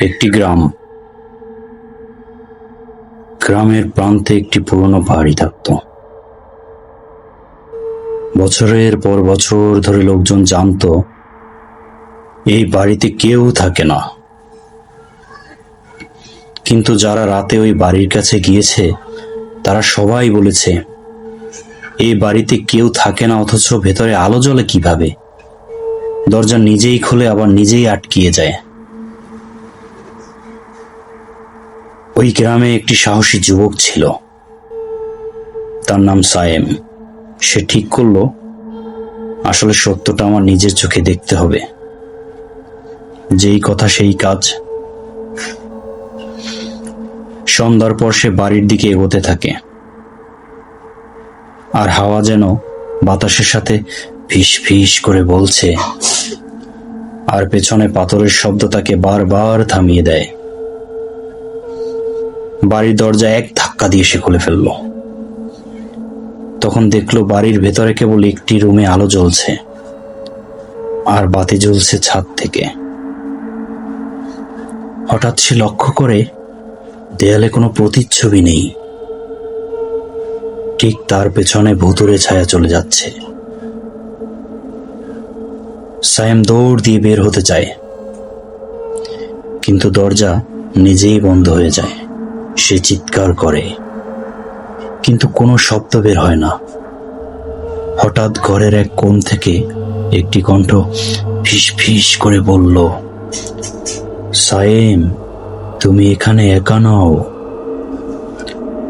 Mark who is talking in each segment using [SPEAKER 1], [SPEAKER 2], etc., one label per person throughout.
[SPEAKER 1] একটি গ্রাম। গ্রামের প্রান্তে একটি পুরনো বাড়ি থাকত। বছরের পর বছর ধরে লোকজন জানতো, এই বাড়িতে কেউ থাকে না। কিন্তু যারা রাতে ওই বাড়ির কাছে গিয়েছে, তারা সবাই বলেছে, এই বাড়িতে কেউ থাকে না, অথচ ভেতরে আলো জ্বলে কীভাবে? দরজা নিজেই খুলে, আবার নিজেই আটকিয়ে যায়। ওই গ্রামে একটি সাহসী যুবক ছিল। তার নাম সায়েম। সে ঠিক করল, আসলে সত্যটা আমার নিজের চোখে দেখতে হবে। যেই কথা সেই কাজ। সন্ধ্যার পর সে বাড়ির দিকে এগোতে থাকে। আর হাওয়া যেন বাতাসের সাথে ফিস ফিস করে বলছে। আর পেছনে পাথরের শব্দ তাকে বারবার থামিয়ে দেয়। বাড়ির দরজা এক ধাক্কা দিয়ে সে খুলে ফেলল। তখন দেখল বাড়ির ভেতরে কেবল একটি রুমে আলো জ্বলছে, আর বাতি জ্বলছে ছাদ থেকে। হঠাৎ সে লক্ষ্য করে দেয়ালে কোনো প্রতিচ্ছবি নেই। ঠিক তার পেছনে ভুতুরে ছায়া চলে যাচ্ছে। সায়েম দৌড় দিয়ে বের হতে চায়, কিন্তু দরজা নিজেই বন্ধ হয়ে যায়। সে চিৎকার করে। কিন্তু কোনো শব্দ বের হয় না। হঠাৎ ঘরের এক কোণ থেকে একটি কণ্ঠ ফিস ফিস করে বলল, সায়েম, তুমি এখানে একা নও।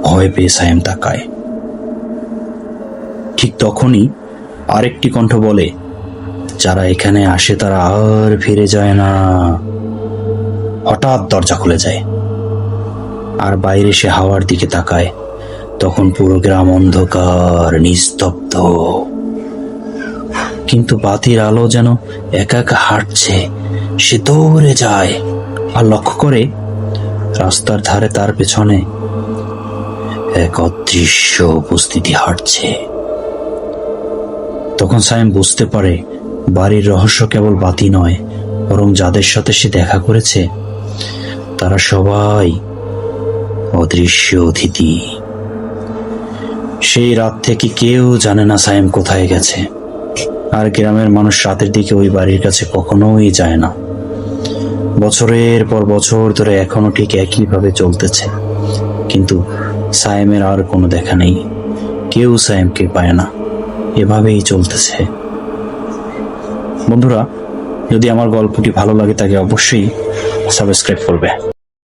[SPEAKER 1] ভয় পেয়ে সায়েম তাকায়। ঠিক তখনই আরেকটি কণ্ঠ বলে, যারা এখানে আসে তারা আর ফিরে যায় না। হঠাৎ দরজা খুলে যায়। আর বাইরে সে হাওয়ার দিকে তাকায়, তখন পুরো গ্রাম অন্ধকার, নিস্তব্ধ। কিন্তু বাতির আলো যেন একা একা হাঁটছে, সে দৌড়ে যায় আর লক্ষ্য করে রাস্তার ধারে তার পেছনে এক অদৃশ্য উপস্থিতি হাঁটছে। তখন সায়েম বুঝতে পারে বাড়ির রহস্য কেবল বাতি নয়, বরং যাদের সাথে সে দেখা করেছে, তারা সবাই অদৃশ্য অতিথি। সেই রাত থেকে কেউ জানে না সায়েম কোথায় গেছে। আর গ্রামের মানুষ রাতের দিকে ওই বাড়ির কাছে কখনোই যায় না। বছরের পর বছর ধরে এখনও ঠিক একইভাবে চলতেছে। কিন্তু সায়েমের আর কোনো দেখা নেই। কেউ সায়েমকে পায় না। এভাবেই চলতেছে। বন্ধুরা, যদি আমার গল্পটি ভালো লাগে তাকে অবশ্যই সাবস্ক্রাইব করবে।